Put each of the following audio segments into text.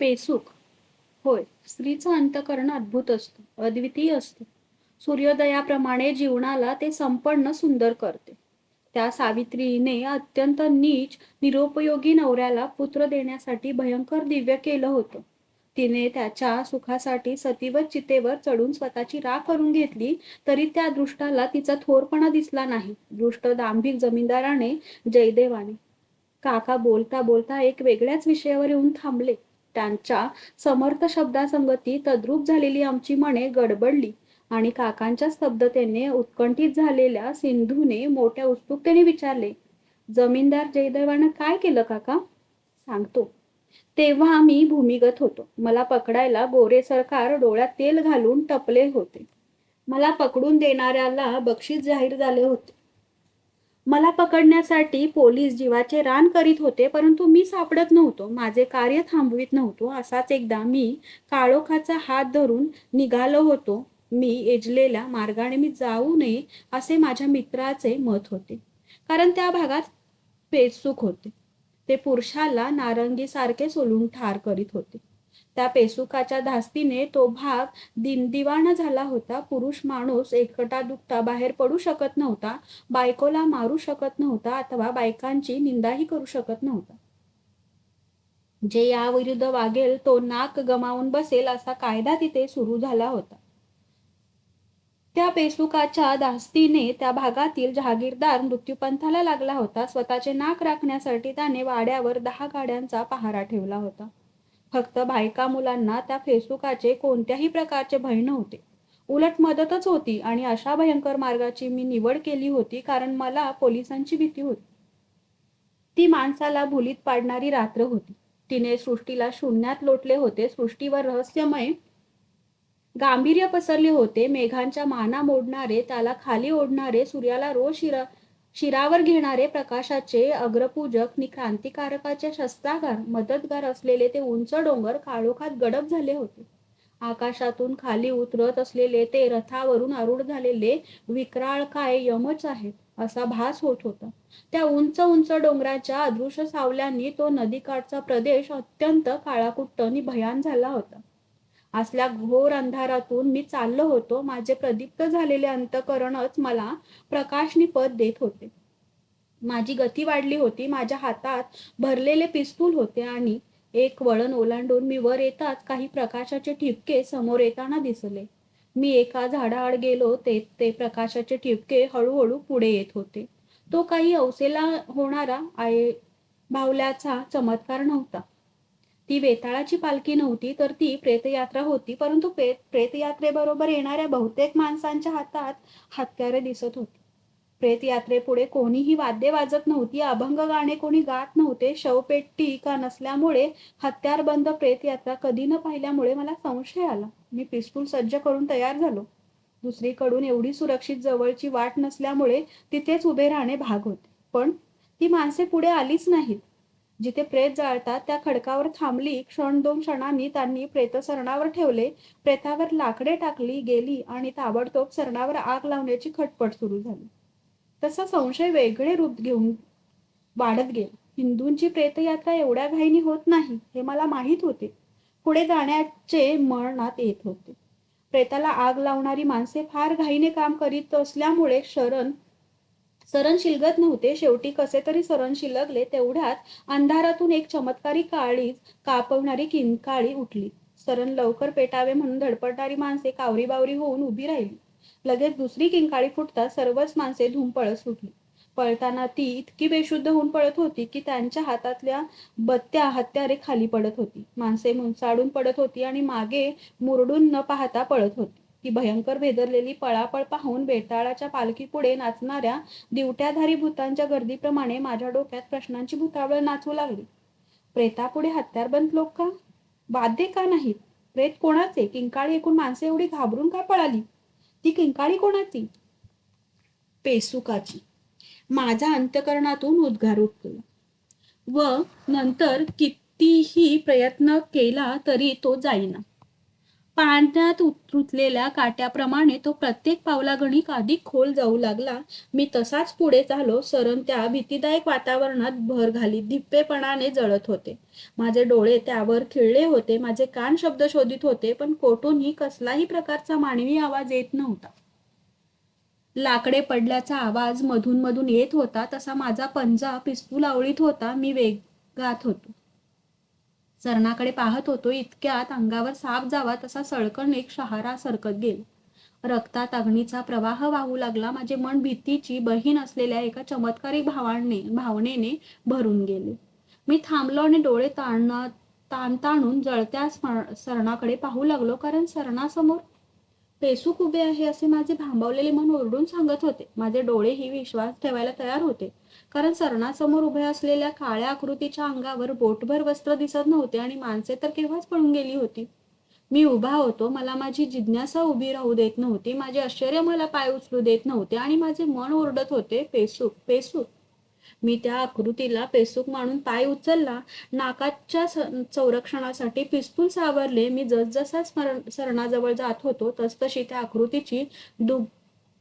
पेसुक. होय स्त्रीचं अंतकरण अद्भुत असतं अद्वितीय असतं. सूर्योदयाप्रमाणे जीवनाला ते संपन्न सुंदर करते. त्या सावित्रीने अत्यंत नीच निरुपयोगी नवऱ्याला पुत्र देण्यासाठी भयंकर दिव्य केलं होतं. तिने त्याच्या सुखासाठी सतीवर चितेवर चढून स्वतःची राख करून घेतली तरी त्या दृष्टाला तिचा थोरपणा दिसला नाही. दृष्ट दांभिक जमीनदाराने जयदेवाने. काका बोलता बोलता एक वेगळ्याच विषयावर येऊन थांबले. त्यांच्या समर्थ शब्दासंगती तद्रूप झालेली आमची मने गडबडली आणि काकांच्या स्तब्धतेने उत्कंठित झालेल्या सिंधूने मोठ्या उत्सुकतेने विचारले जमीनदार जयदेवानं काय केलं काका? सांगतो. तेव्हा मी भूमिगत होतो. मला पकडायला गोरे सरकार डोळ्यात तेल घालून टपले होते. मला पकडून देणाऱ्याला बक्षीस जाहीर झाले होते. मला पकडण्यासाठी पोलीस जीवाचे रान करीत होते परंतु मी सापडत नव्हतो. माझे कार्य थांबवित नव्हतो. असाच एकदा मी काळोखाचा हात धरून निघालो होतो. मी एजलेल्या मार्गाने मी जाऊ नये असे माझ्या मित्राचे मत होते. कारण त्या भागात पेचूक होते. ते पुरुषाला नारंगी सारखे सोलून ठार करीत होते. त्या पेसुकाच्या धास्तीने तो भाग दिनदिवाणा झाला होता. पुरुष माणूस एकटा दुखता बाहेर पडू शकत नव्हता बायकोला मारू शकत नव्हता अथवा बायकांची निंदाही करू शकत नव्हता. जे याविरुद्ध वागेल तो नाक गमावून बसेल असा कायदा तिथे सुरू झाला होता. त्या पेसुकाच्या धास्तीने त्या भागातील जहागीरदार मृत्यूपंथाला लागला होता. स्वतःचे नाक राखण्यासाठी त्याने वाड्यावर दहा गाड्यांचा पहारा ठेवला होता. फक्त बायका मुलांना त्या फेसबुकाचे कोणत्याही प्रकारचे भय नव्हते. उलट मदतच होती आणि अशा भयंकर मार्गाची मी निवड केली होती कारण मला पोलिसांची भीती होती. ती माणसाला भुलीत पाडणारी रात्र होती. तिने सृष्टीला शून्यात लोटले होते. सृष्टीवर रहस्यमय गांभीर्य पसरले होते. मेघांच्या माना मोडणारे त्याला खाली ओढणारे सूर्याला रोज शिरा शिरावर घेणारे प्रकाशाचे अग्रपूजक नि क्रांतिकारकाचे शस्त्रागार मदतगार असलेले ते उंच डोंगर काळोखात गडप झाले होते. आकाशातून खाली उतरत असलेले ते रथावरून आरूढ झालेले विक्राळ काय यमच आहेत असा भास होत होता. त्या उंच उंच डोंगराच्या अदृश्य सावल्यांनी तो नदीकाठचा प्रदेश अत्यंत काळाकुट्ट आणि भयान झाला होता. असल्या घोर अंधारातून मी चाललो होतो. माझे प्रदीप्त झालेले अंतकरणच मला प्रकाशनी पद देत होते. माझी गती वाढली होती. माझ्या हातात भरलेले पिस्तूल होते आणि एक वळण ओलांडून मी वर येताच काही प्रकाशाचे ठिपके समोर येताना दिसले. मी एका झाडाआड गेलो ते ते प्रकाशाचे ठिपके हळूहळू पुढे येत होते. तो काही अवसेला होणारा आय भावल्याचा चमत्कार नव्हता. ती वेताळाची पालखी नव्हती तर ती प्रेतयात्रा होती. परंतु प्रेतयात्रेबरोबर येणाऱ्या बहुतेक माणसांच्या हातात हत्यारे दिसत होती. प्रेतयात्रेपुढे कोणीही वाद्य वाजत नव्हती अभंग गाणे कोणी गात नव्हते शवपेटी का नसल्यामुळे हत्यारबंद प्रेतयात्रा कधी न पाहिल्यामुळे मला संशय आला. मी पिस्तूल सज्ज करून तयार झालो. दुसरीकडून एवढी सुरक्षित जवळची वाट नसल्यामुळे तिथेच उभे राहणे भाग होते. पण ती माणसे पुढे आलीच नाहीत. जिथे प्रेत जाळतात त्या खडकावर थांबली क्षण दोन क्षणांनी त्यांनी प्रेत सरणावर ठेवले प्रेतावर लाकडे टाकली गेली आणि ताबडतोब सरणावर आग लावण्याची खटपट सुरू झाली. तसा संशय वेगळे रूप घेऊन वाढत गेला. हिंदूंची प्रेतयात्रा एवढ्या घाईनी होत नाही हे मला माहीत होते. पुढे जाण्याचे मनात येत होते. प्रेताला आग लावणारी माणसे फार घाईने काम करीत असल्यामुळे शरण सरण शिलगत नव्हते. शेवटी कसे तरी सरण शिलगले तेवढ्यात अंधारातून एक चमत्कारी काळीच कापवणारी किंकाळी उठली. सरण लवकर पेटावे म्हणून धडपडणारी माणसे कावरी बावरी होऊन उभी राहिली. लगेच दुसरी किंकाळी फुटता सर्वच माणसे धुमपळत सुटली. पळताना ती इतकी बेशुद्ध होऊन पळत होती की त्यांच्या हातातल्या बत्त्या हत्यारे खाली पडत होती. माणसे मुंचाडून पडत होती आणि मागे मुरडून न पाहता पळत होती. ती भयंकर भेदरलेली पळापळ पाहून बेताळाच्या पालखीपुढे नाचणाऱ्या दिवट्याधारी भूतांच्या गर्दीप्रमाणे माझ्या डोक्यात प्रश्नांची भूतावळ नाचू लागली. प्रेतापुढे हत्यारबंद लोक का? वाद्य का नाहीत? प्रेत कोणाचे? किंकाळी एकूण माणसे एवढी घाबरून का पळाली? ती किंकाळी कोणाची? पेसुकाची. माझा अंतकरणातून उद्गार उठला. व नंतर कितीही प्रयत्न केला तरी तो जाईना. पाण्यात उतरुतलेल्या काट्याप्रमाणे तो प्रत्येक पावलागणिक अधिक खोल जाऊ लागला. मी तसाच पुढे झालो सरण त्या भीतीदायक वातावरणात भर घालीत. धिप्पेपणाने जळत होते. माझे डोळे त्यावर खिळले होते. माझे कान शब्द शोधित होते पण कोठूनही कसलाही प्रकारचा मानवी आवाज येत नव्हता. लाकडे पडल्याचा आवाज मधून मधून येत होता. तसा माझा पंजा पिस्तूल आवळीत होता. मी वेगात होतो. सरणाकडे पाहत होतो इतक्यात अंगावर साप जावा तसा सळकण एक शहारा सरकत गेला. रक्तात अग्नीचा प्रवाह वाहू लागला. माझे मन भीतीची बहीण असलेल्या एका चमत्कारिक भावाने भावनेने भरून गेले. मी थांबलो आणि डोळे ताण ताण ताणून जळत्या सरणाकडे पाहू लागलो. कारण सरणासमोर पेसूक उभे आहे असे माझे भांबवलेले मन ओरडून सांगत होते. माझे डोळेही विश्वास ठेवायला तयार होते. कारण सरणासमोर उभ्या असलेल्या काळ्या आकृतीच्या अंगावर बोटभर वस्त्र दिसत नव्हते आणि माणसे तर केव्हाच पळून गेली होती. मी उभा होतो मला माझी जिज्ञासा उभी राहू देत नव्हती माझे आश्चर्य मला पाय उचलू देत नव्हते आणि माझे मन ओरडत होते पेसूक पेसूक मी त्या आकृतीला पेसूक मानून पाय उचलला नाकाच्या संरक्षणासाठी पिस्तूल सावरले मी जसजसा स्मरण सरणाजवळ जात होतो तसतशी त्या आकृतीची दुब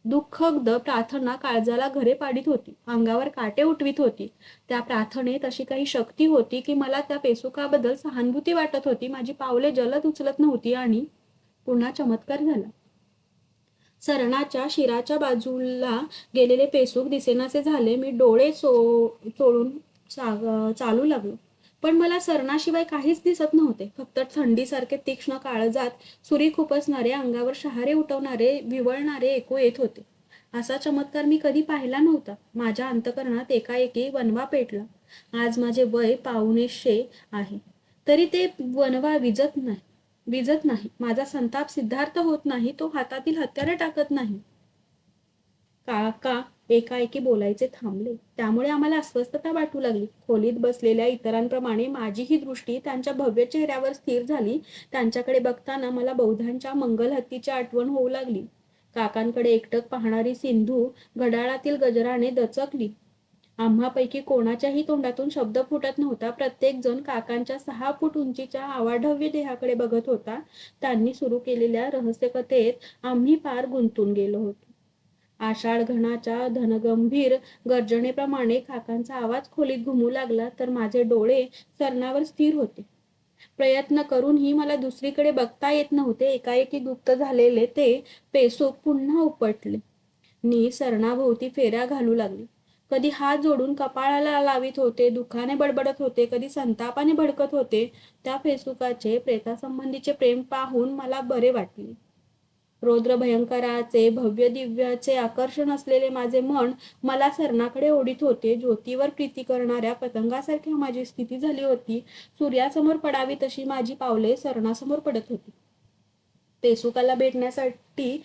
दुःखद प्रार्थना काळजाला घरे पाडित होती. अंगावर काटे उठवीत होती. त्या प्रार्थनेत अशी काही शक्ती होती की मला त्या पेसुकाबद्दल सहानुभूती वाटत होती. माझी पावले जलद उचलत नव्हती आणि पुन्हा चमत्कार झाला. सरणाच्या शिराच्या बाजूला गेलेले पेसूक दिसेनासे झाले. मी डोळे चो चोळून चा- चालू लागलो. पण मला सरणाशिवाय काहीच दिसत नव्हते. फक्त थंडीसारखे तीक्ष्ण काळजात सुरी खुपसणारे अंगावर शहारे उठवणारे विवळणारे ऐकू येत होते. असा चमत्कार मी कधी पाहिला नव्हता. माझ्या अंतकरणात एकाएकी वनवा पेटला. आज माझे वय पावणेशे आहे. तरी ते वनवा विजत नाही. विजत नाही. माझा संताप सिद्धार्थ होत नाही. तो हातातील हत्यारे टाकत नाही. काका एकाएकी बोलायचे थांबले. त्यामुळे आम्हाला अस्वस्थता वाटू लागली. खोलीत बसलेल्या इतरांप्रमाणे माझीही दृष्टी त्यांच्या भव्य चेहऱ्यावर स्थिर झाली. त्यांच्याकडे बघताना मला बौद्धांच्या मंगल हत्तीची आठवण होऊ लागली. काकांकडे एकटक पाहणारी सिंधू घड्याळातील गजराने दचकली. आम्हापैकी कोणाच्याही तोंडातून शब्द फुटत नव्हता. प्रत्येक जण काकांच्या सहा फूट उंचीच्या आवाढव्य देहाकडे बघत होता. त्यांनी सुरू केलेल्या रहस्यकथेत आम्ही पार गुंतून गेलो होतो. आषाढ घणाच्या धनगंभीर गर्जनेप्रमाणे काकांचा आवाज खोलीत घुमू लागला तर माझे डोळे सरणावर स्थिर होते. प्रयत्न करूनही मला दुसरीकडे बघता येत नव्हते. एकाएकी गुप्त झालेले ते पेसो पुन्हा उपटले. मी सरणाभोवती फेऱ्या घालू लागली. कधी हात जोडून कपाळाला लावित होते दुःखाने बडबडत होते कधी संतापाने भडकत होते त्या फेसबुकाचे प्रेतासंबंधीचे प्रेम पाहून मला बरे वाटले. रौद्र भयंकराचे भव्य दिव्याचे आकर्षण असलेले माझे मन मला सरणाकडे ओढीत होते. ज्योतीवर प्रीती करणाऱ्या पतंगासारखी माझी स्थिती झाली होती. सूर्यासमोर पडावी तशी माझी पावले सरणासमोर पडत होती. पेसुकाला भेटण्यासाठी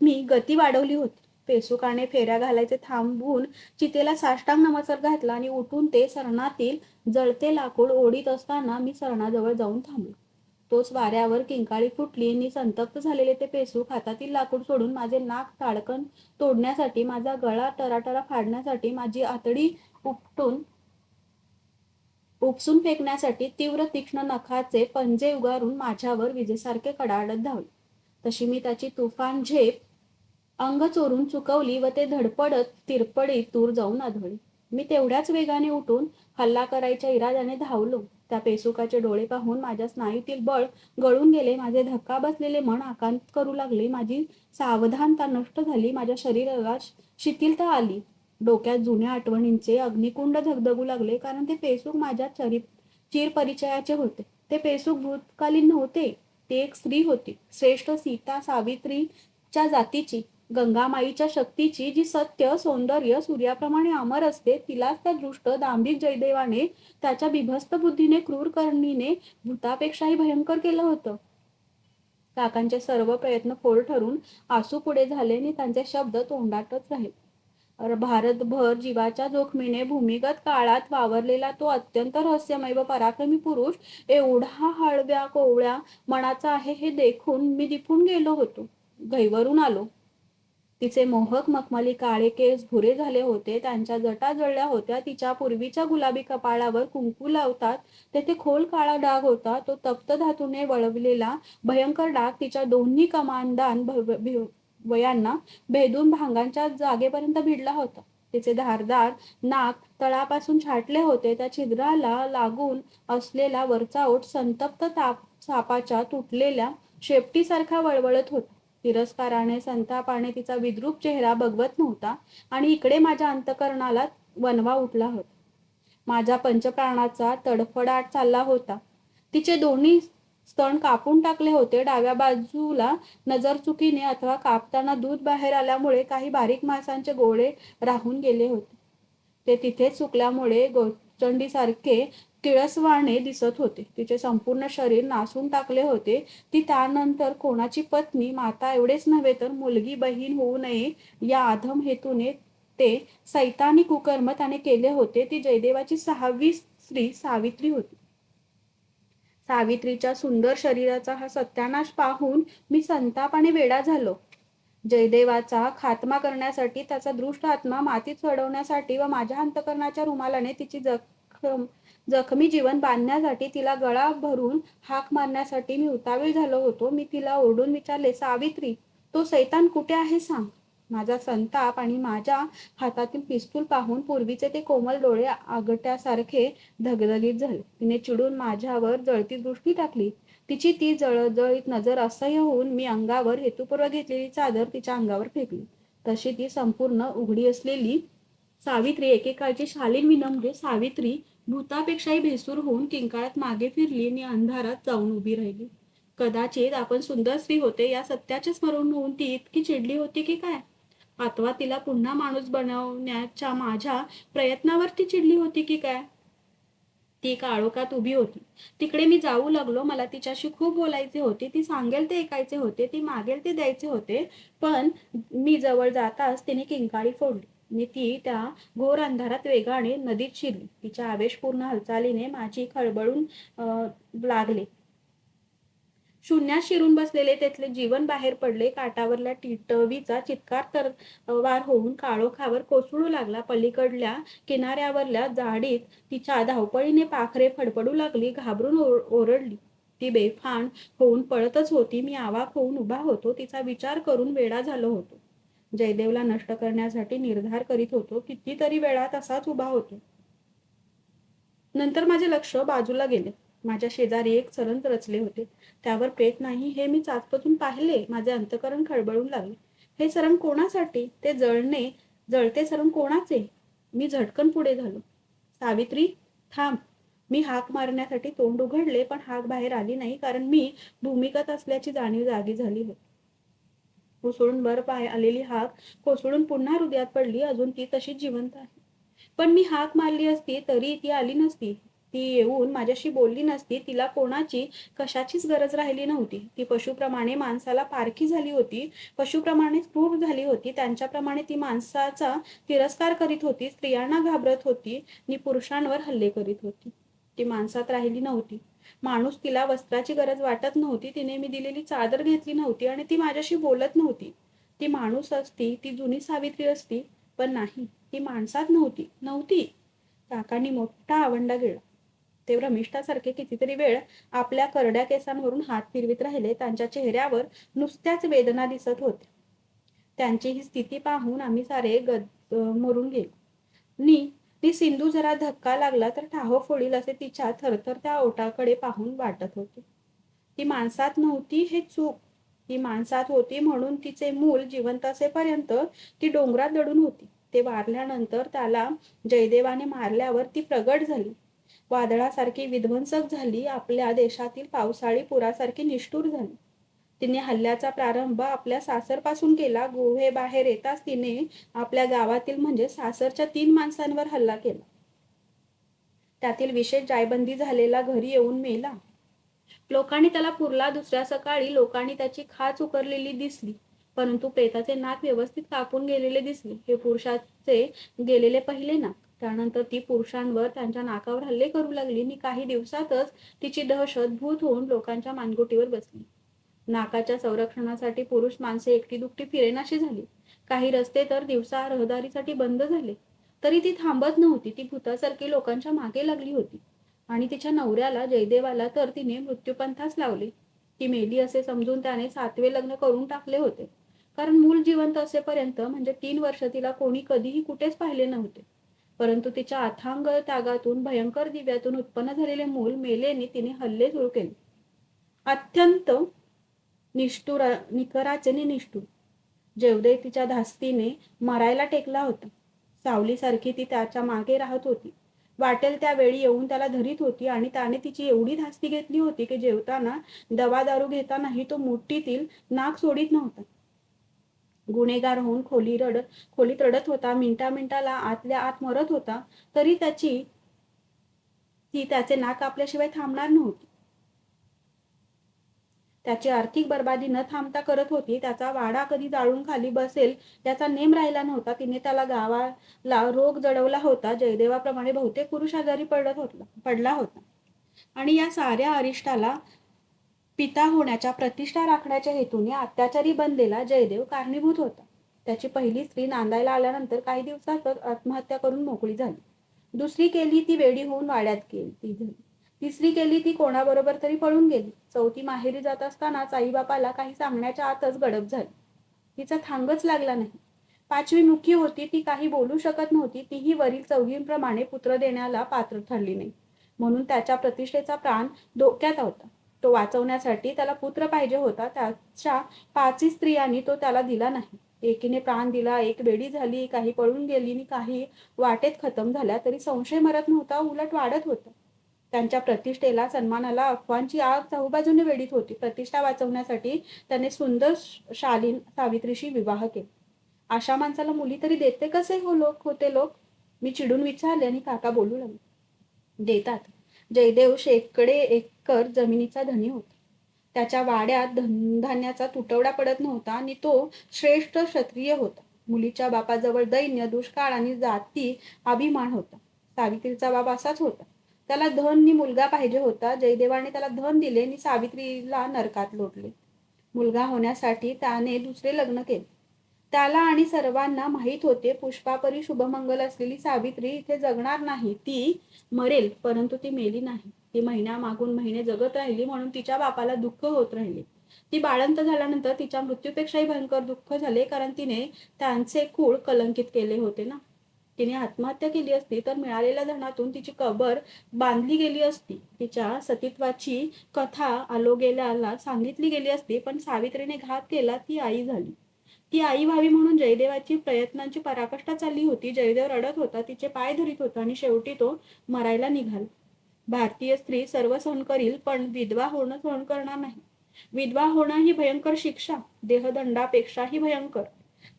मी गती वाढवली होती. पेसुकाने फेऱ्या घालायचे थांबवून चितेला साष्टांग नमस्कार घातला आणि उठून ते सरणातील जळते लाकूड ओढीत असताना मी सरणाजवळ जाऊन थांबलो. तोच वाऱ्यावर किंकाळी फुटली. आणि संतप्त झालेले ते पेसूक हातातील लाकूड सोडून माझे नाक ताडकन तोडण्यासाठी माझा गळा टराटरा फाडण्यासाठी माझी आतडी उपटून उपसून फेकण्यासाठी तीव्र तीक्ष्ण नखाचे पंजे उगारून माझ्यावर विजेसारखे कडाडत धावले. तशी मी त्याची तुफान झेप अंग चोरून चुकवली व ते धडपडत तिरपडीत दूर जाऊन आढळले मी तेवढ्याच वेगाने उठून हल्ला करायच्या इराद्याने धावलो. त्या पेसुकाचे डोळे पाहून माझ्या स्नायूतील बळ गळून गेले. माझे धक्का बसलेले मन आकांत करू लागले. माझी सावधानता नष्ट झाली. माझ्या शरीराला शिथिलता आली. डोक्यात जुन्या आठवणींचे अग्निकुंड धगधगू लागले कारण ते पेसूक माझ्या चरी चिर परिचयाचे होते. ते पेसूक भूतकालीन नव्हते. ते एक स्त्री होती. श्रेष्ठ सीता सावित्रीच्या जातीची. गंगामाईच्या शक्तीची जी सत्य सौंदर्य सूर्याप्रमाणे अमर असते तिलाच त्या दृष्ट दांभिक जयदेवाने त्याच्या बिभस्त बुद्धीने क्रूर करणीने भूतापेक्षाही भयंकर केलं होतं. काकांचे सर्व प्रयत्न फोल ठरून आसू पुढे झाले आणि त्यांचे शब्द तोंडातच राहिले. भारतभर जीवाच्या जोखमीने भूमिगत काळात वावरलेला तो अत्यंत रहस्यमय व पराक्रमी पुरुष एवढा हळव्या कोवळ्या मनाचा आहे हे देखून मी दिपून गेलो होतो. घैवरून आलो. तिचे मोहक मखमली काळे केस भुरे झाले होते त्यांच्या जटा जळल्या होत्या तिच्या पूर्वीच्या गुलाबी कपाळावर कुंकू लावतात तेथे खोल काळा डाग होता तो तप्त धातूने वळवलेला भयंकर डाग तिच्या दोन्ही कमानदान वयांना भेदून भांगांच्या जागेपर्यंत भिडला होता. तिचे धारदार नाक तळापासून छाटले होते त्या छिद्राला लागून असलेला वरचा ओठ संतप्त ताप सापाच्या तुटलेल्या शेपटीसारखा वळवळत होता. तिरस्काराने संतापाने तिचा विद्रूप चेहरा बघवत नव्हता आणि इकडे माझ्या अंतकरणाला वनवा उठला होता. माझ्या पंचप्राणाचा तडफडाट चालला होता. तिचे दोन्ही स्तन कापून टाकले होते. डाव्या बाजूला नजर चुकीने अथवा कापताना दूध बाहेर आल्यामुळे काही बारीक मांसांचे गोळे राहून गेले होते. ते तिथेच चुकल्यामुळे गोचंडीसारखे किळसवाणे दिसत होते. तिचे संपूर्ण शरीर नासून टाकले होते. ती त्यानंतर कोणाची पत्नी माता एवढेच नव्हे तर मुलगी बहीण होऊ नये या आधम हेतूने ते सैतानी कुकर्म त्याने केले होते. ती जयदेवाची सहावी स्त्री सावित्री होती. सावित्रीच्या सुंदर शरीराचा हा सत्यानाश पाहून मी संतापाने वेडा झालो. जयदेवाचा खात्मा करण्यासाठी त्याचा दृष्ट आत्मा मातीत चढवण्यासाठी व माझ्या अंतकरणाच्या रुमालाने तिची जग जखम जखमी जीवन बांधण्यासाठी तिला गळा भरून हाक मारण्यासाठी मी उतावीळ झालो होतो. मी तिला ओरडून विचारले सावित्री तो सैतान कुठे आहे सांग. माझा संताप आणि माझ्या हातातील पिस्तूल पाहून पूर्वीचे ते कोमल डोळे आगट्यासारखे धगधगीत झाले. तिने चिडून माझ्यावर जळती दृष्टी टाकली. तिची ती जळजळीत नजर असह्य होऊन मी अंगावर हेतुपूर्व घेतलेली चादर तिच्या अंगावर फेकली. तशी ती संपूर्ण उघडी असलेली सावित्री एकेकाळची शालीन विनम्र सावित्री भूतापेक्षाही भेसूर होऊन किंकाळात मागे फिरली आणि अंधारात जाऊन उभी राहिली. कदाचित आपण सुंदर स्त्री होते या सत्याचे स्मरण होऊन ती इतकी चिडली होती की काय? अथवा तिला पुन्हा माणूस बनवण्याच्या माझ्या प्रयत्नावर ती चिडली होती की काय? ती काळोखात उभी होती. तिकडे मी जाऊ लागलो मला तिच्याशी खूप बोलायचे होते ती सांगेल ते ऐकायचे होते ती मागेल ते द्यायचे होते पण मी जवळ जाताच तिने किंकाळी फोडली. मी ती त्या घोर अंधारात वेगाने नदीत शिरली. तिच्या आवेशपूर्ण हालचालीने माझी खळबळून लागले. शून्यात शिरून बसलेले त्यातले जीवन बाहेर पडले. काटावरल्या टिटवीचा चित्कार तर वार होऊन काळोखावर कोसळू लागला. पलीकडल्या किनाऱ्यावरल्या जाडीत तिच्या धावपळीने पाखरे फडफडू लागली. घाबरून ओरडली. ती बेफाण होऊन पळतच होती. मी आवाक होऊन उभा होतो. तिचा विचार करून वेडा झालो होतो. जयदेवला नष्ट करण्यासाठी निर्धार करीत होतो कितीतरी वेळा तसाच उभा होतो. नंतर माझे लक्ष बाजूला गेले. माझ्या शेजारी एक चरण रचले होते. त्यावर पेट नाही हे मी चाचपतून पाहिले. माझे अंतकरण खळबळून लागले. हे सरण कोणासाठी? ते जळणे जळते सरण कोणाचे? मी झटकन पुढे झालो. सावित्री थांब. मी हाक मारण्यासाठी तोंड उघडले पण हाक बाहेर आली नाही कारण मी भूमिकत असल्याची जाणीव जागी झाली होती. उसळून बर पाय आलेली हाक कोसळून पुन्हा हृदयात पडली. अजून ती तशीच जिवंत आहे. पण मी हाक मारली असती तरी ती आली नसती. ती येऊन माझ्याशी बोलली नसती. तिला कोणाची कशाचीच गरज राहिली नव्हती. ती पशुप्रमाणे माणसाला पारखी झाली होती. पशुप्रमाणे क्रूर झाली होती. त्यांच्याप्रमाणे ती माणसाचा तिरस्कार करीत होती. स्त्रियांना घाबरत होती. आणि पुरुषांवर हल्ले करीत होती. ती माणसात राहिली नव्हती. माणूस तिला वस्त्राची गरज वाटत नव्हती तिने मी दिलेली चादर घेतली नव्हती आणि ती माझ्याशी बोलत नव्हती. ती माणूस असती ती जुनी सावित्री असती पण नाही ती माणसात नव्हती नव्हती. काकांनी मोठा आवंडा गेला ते रमिष्ठासारखे कितीतरी वेळ आपल्या करड्या केसांवरून हात फिरवित राहिले त्यांच्या चेहऱ्यावर नुसत्याच वेदना दिसत होत्या. त्यांची ही स्थिती पाहून आम्ही सारे गद मरून गेलो. नी ती सिंधू जरा धक्का लागला तर ठाहो फोडील असे तिच्या थरथर त्या ओटाकडे पाहून वाटत होते. ती माणसात नव्हती हे चूक. ती माणसात होती म्हणून तिचे मूल जिवंत असेपर्यंत ती डोंगरात दडून होती. ते वारल्यानंतर त्याला जयदेवाने मारल्यावर ती प्रगट झाली. वादळासारखी विध्वंसक झाली. आपल्या देशातील पावसाळी पुरासारखी निष्ठूर झाली. तिने हल्ल्याचा प्रारंभ आपल्या सासरपासून केला. गुहे बाहेर येताच तिने आपल्या गावातील म्हणजे सासरच्या तीन माणसांवर हल्ला केला. त्यातील विशेष जायबंदी झालेला घरी येऊन मेला. लोकांनी त्याला पुरला. दुसऱ्या सकाळी लोकांनी त्याची खाच उकरलेली दिसली. परंतु प्रेताचे नाक व्यवस्थित कापून गेलेले दिसले. हे पुरुषाचे गेलेले पहिले नाक. त्यानंतर ती पुरुषांवर त्यांच्या नाकावर हल्ले करू लागली. आणि काही दिवसातच तिची दहशत भूत होऊन लोकांच्या मानगुटीवर बसली. नाकाच्या संरक्षणासाठी पुरुष माणसे एकटी दुकटी फिरेनाशी झाली. काही रस्ते तर दिवसा रहदारीसाठी बंद झाले. तरी ती थांबत नव्हती. ती भूतासारखी लोकांच्या मागे लागली होती. आणि तिच्या नवऱ्याला जयदेवाला तर तिने मृत्यूपंथाच लावले. ती मेली असे समजून त्याने सातवे लग्न करून टाकले होते. कारण मूल जिवंत असेपर्यंत म्हणजे तीन वर्ष तिला कोणी कधीही कुठेच पाहिले नव्हते. परंतु तिच्या अथांग त्यागातून भयंकर दिव्यातून उत्पन्न झालेले मूल मेलेने तिने हल्ले सुरू केले. अत्यंत निष्ठुर निकराचे निष्ठूर. जेवदे तिच्या धास्तीने मरायला टेकला होता सावलीसारखी ती त्याच्यामागे राहत होती. वाटेल त्यावेळी येऊन त्याला धरीत होती आणि त्याने तिची एवढी धास्ती घेतली होती की जेवताना दवा दारू घेतानाही तो मुठीतील नाक सोडित नव्हता. गुन्हेगार होऊन खोली रड खोलीत रडत होता मिनटा मिनटाला आतल्या आत मरत होता तरी त्याची ती त्याचे नाक आपल्याशिवाय थांबणार नव्हती. त्याची आर्थिक बर्बादी न थांबता करत होती. त्याचा वाडा कधी जाळून खाली बसेल याचा नेम राहिला नव्हता. तिने त्याला गावाला रोग जडवला होता. जयदेवाप्रमाणे बहुतेक पुरुष आजारी पडत होता पडला होता. आणि या साऱ्या अरिष्टाला पिता होण्याच्या प्रतिष्ठा राखण्याच्या हेतूने अत्याचारी बनलेला जयदेव कारणीभूत होता. त्याची पहिली स्त्री नांदायला आल्यानंतर काही दिवसातच आत्महत्या करून मोकळी झाली. दुसरी केली ती वेडी होऊन वाड्यात गेली ती झाली. तिसरी केली ती कोणाबरोबर तरी पळून गेली. चौथी माहेरी जात असतानाच आईबापाला काही सांगण्याच्या आतच गडप झाली. तिचा थांगच लागला नाही. पाचवी मुखी होती ती काही बोलू शकत नव्हती तीही वरील चौघींप्रमाणे पुत्र देण्याला पात्र ठरली नाही. म्हणून त्याच्या प्रतिष्ठेचा प्राण धोक्यात होता. तो वाचवण्यासाठी त्याला पुत्र पाहिजे होता त्याच्या पाचही स्त्रियांनी तो त्याला दिला नाही. एकीने प्राण दिला एक बेडी झाली काही पळून गेली आणि काही वाटेत खतम झाल्या तरी संशय मरत नव्हता उलट वाढत होता. त्यांच्या प्रतिष्ठेला सन्मानाला अफवांची आग चहूबाजूने वेढीत होती. प्रतिष्ठा वाचवण्यासाठी त्याने सुंदर शालीन सावित्रीशी विवाह केला. अशा माणसाला मुली तरी देते कसे हो लोक? होते लोक? मी चिडून विचारले आणि काका बोलू लागले. देतात. जयदेव शेकडे एकर जमिनीचा धनी होता. त्याच्या वाड्यात धनधान्याचा तुटवडा पडत नव्हता आणि तो श्रेष्ठ क्षत्रिय होता. मुलीच्या बापाजवळ दैन्य दुष्काळ आणि जाती अभिमान होता. सावित्रीचा बाप असाच होता. त्याला धननी मुलगा पाहिजे होता. जयदेवाने त्याला धन दिले आणि सावित्रीला नरकात लोटले. मुलगा होण्यासाठी त्याने दुसरे लग्न केले. त्याला आणि सर्वांना माहीत होते पुष्पापरी शुभमंगल असलेली सावित्री इथे जगणार नाही ती मरेल परंतु ती मेली नाही. ती महिन्या मागून महिने जगत राहिली म्हणून तिच्या बापाला दुःख होत राहिले. ती बाळंत झाल्यानंतर तिच्या मृत्यूपेक्षाही भयंकर दुःख झाले कारण तिने त्यांचे कुळ कलंकित केले होते ना. तिने आत्महत्या केली असती तर मिळालेल्या धनातून तिची कबर बांधली गेली असती. तिच्या सतीत्वाची कथा आलोगेल्याला सांगितली गेली असती पण सावित्रीने घात केला ती आई झाली. ती आई व्हावी म्हणून जयदेवाची प्रयत्नांची पराकाष्ठा चालली होती. जयदेव रडत होता तिचे पाय धरीत होता आणि शेवटी तो मरायला निघाला. भारतीय स्त्री सर्व सहन करील पण विधवा होणं सहन करणार नाही. विधवा होणं ही भयंकर शिक्षा देहदंडापेक्षाही भयंकर.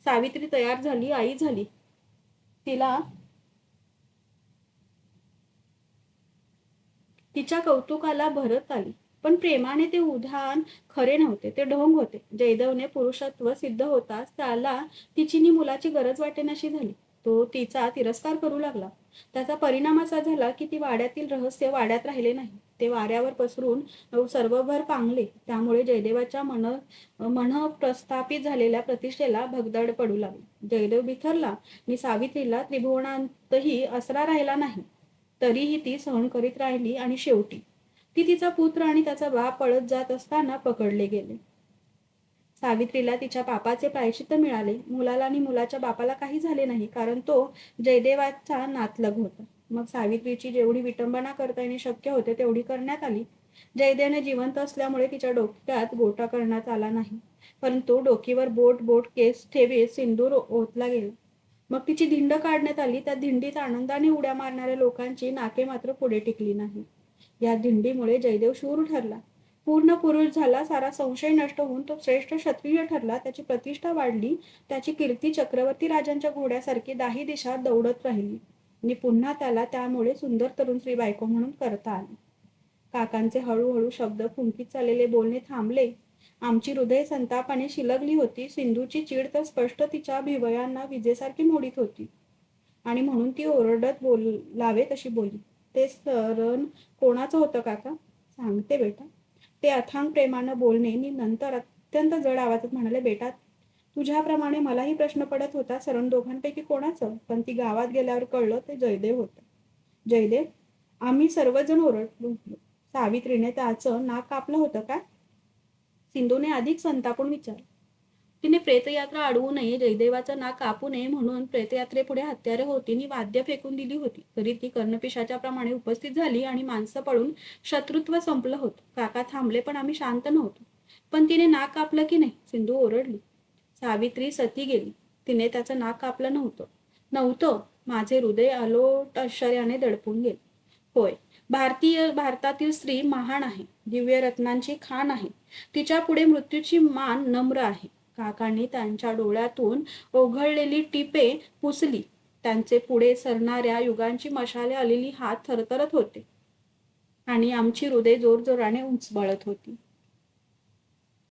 सावित्री तयार झाली आई झाली. तिला तिच्या कौतुकाला भरत आली. पण प्रेमाने ते उधान खरे नव्हते. ते ढोंग होते. जयदेवने पुरुषत्व सिद्ध होताच त्याला तिची मुलाची गरज वाटेनाशी झाली. तो तिचा तिरस्कार करू लागला. त्याचा परिणाम असा झाला की ती वाड्यातील रहस्य वाड्यात राहिले नाही. ते वाऱ्यावर पसरून सर्वभर पांगले. त्यामुळे जयदेवाच्या मन मन प्रस्थापित झालेल्या प्रतिष्ठेला भगदड पडू लागली. जयदेव बिथरला. मी सावित्रीला त्रिभुवनांतही असरा राहिला नाही. तरीही ती सहन करीत राहिली आणि शेवटी ती तिचा पुत्र आणि त्याचा बाप पळत जात असताना पकडले गेले. सावित्रीला तिच्या पापाचे प्रायश्चित्त मिळाले. मुलाला आणि मुलाच्या बापाला काही झाले नाही कारण तो जयदेवाचा नातलग होता. मग सावित्रीची जेवढी विटंबना करता येणे शक्य होते तेवढी करण्यात आली. जयदेने जिवंत असल्यामुळे तिच्या डोक्यात गोटा करण्यात आला नाही. परंतु डोकीवर बोट बोट केस ठेवी सिंदूर ओतला गेला. मग तिची धिंड काढण्यात आली. त्या धिंडीत आनंदाने उड्या मारणाऱ्या लोकांची नाके मात्र पुढे टिकली नाही. या धिंडीमुळे जयदेव शूर ठरला. पूर्ण पुरुष झाला सारा संशय नष्ट होऊन तो श्रेष्ठ क्षत्रिय ठरला. त्याची प्रतिष्ठा वाढली. त्याची कीर्ती चक्रवर्ती राजांच्या घोड्यासारखी दाही दिशा दौडत राहिली. आणि पुन्हा त्याला त्यामुळे सुंदर तरुण श्री बायको म्हणून करता आले. काकांचे हळूहळू शब्द फुंकीत चाललेले बोलणे थांबले. आमची हृदय संतापाने शिलगली होती. सिंधूची चीड तर स्पष्ट तिच्या भिवयांना विजेसारखी मोडीत होती. आणि म्हणून ती ओरडत बोलावे तशी बोली. ते सरण कोणाचं होतं काका? सांगते बेटा. ते अथांग प्रेमानं बोलणे मी नंतर अत्यंत जड आवाजात म्हणाले बेटा तुझ्याप्रमाणे मलाही प्रश्न पडत होता सरण दोघांपैकी कोणाचं? पण ती गावात गेल्यावर कळलं ते जयदेव होतं. जयदेव आम्ही सर्वजण ओरडलो. सावित्रीने त्याचं नाक कापलं होतं का? सिंधूने अधिक संतापून विचारलं. तिने प्रेतयात्रा अडवू नये जयदेवाचं नाक कापू नये म्हणून प्रेतयात्रेपुढे हत्यारे होती आणि वाद्य फेकून दिली होती. तरी ती कर्णपिशाच्या प्रमाणे उपस्थित झाली आणि माणसं पळून शत्रुत्व संपलं होतं. काका थांबले पण आम्ही शांत नव्हतो. पण तिने नाक कापलं की नाही? सिंधू ओरडली. सावित्री सती गेली. तिने त्याचं नाक कापलं नव्हतं. नव्हतं. माझे हृदय अलोट आश्चर्याने दडपून गेले. होय भारतीय भारतातील स्त्री महान आहे. दिव्य रत्नांची खाण आहे. तिच्या पुढे मृत्यूची मान नम्र आहे. काकांनी त्यांच्या डोळ्यातून ओघळलेली टिपे पुसली. त्यांचे पुढे सरणाऱ्या युगांची मशाले आलेली हात थरथरत होते. आणि आमची हृदय जोरजोराने उंचबळत होती.